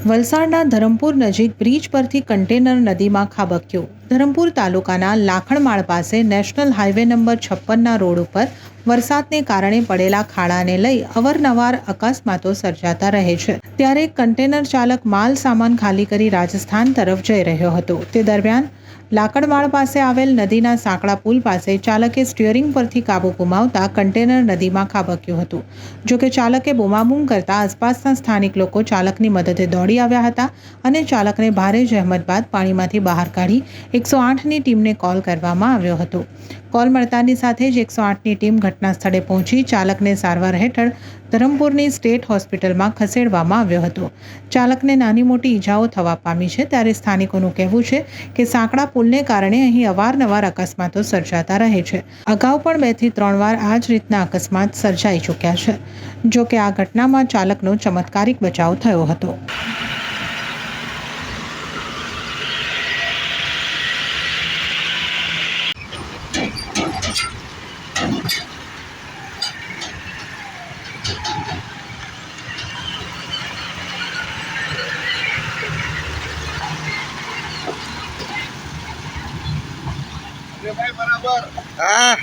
વલસાડના ધરમપુર નજીક બ્રિજ પરથી કન્ટેનર નદીમાં ખાબક્યું. ધરમપુર તાલુકાના લાખણમાળ પાસે નેશનલ હાઈવે નંબર છપ્પનના રોડ ઉપર વરસાદને કારણે પડેલા ખાડાને લઈ અવારનવાર અકસ્માતો સર્જાતા રહે છે. ત્યારે કન્ટેનર ચાલક માલ સામાન ખાલી કરી રાજસ્થાન તરફ જઈ રહ્યો હતો. તે દરમિયાન લાકડમાળ પાસે આવેલ નદીના સાંકડા પુલ પાસે ચાલકે સ્ટિયરિંગ પરથી કાબુ ગુમાવતા કન્ટેનર નદીમાં ખાબક્યું હતું. જોકે ચાલકે બૂમાબૂમ કરતા આસપાસના સ્થાનિક લોકો ચાલકની મદદે દોડી આવ્યા હતા અને ચાલકને ભારે જહેમત બાદ પાણીમાંથી બહાર કાઢી એકસો આઠની ટીમને કોલ કરવામાં આવ્યો હતો. કોલ મળતાની સાથે જ એકસો આઠની ટીમ ઘટના સ્થળે પહોંચી, ચાલકને સારવાર હેઠળ ધરમપુરની સ્ટેટ હોસ્પિટલમાં ખસેડવામાં આવ્યો હતો. ચાલકને નાની મોટી ઈજાઓ થવા પામી છે, ત્યારે સ્થાનિકોનું કહેવું છે કે સાંકડા પુલને કારણે અહીં અવારનવાર અકસ્માતો સર્જાતા રહે છે. અગાઉ પણ બેથી ત્રણ વાર આ જ રીતના અકસ્માત સર્જાઈ ચૂક્યા છે જો કે આ ઘટનામાં ચાલકનો ચમત્કારિક બચાવ થયો હતો. હા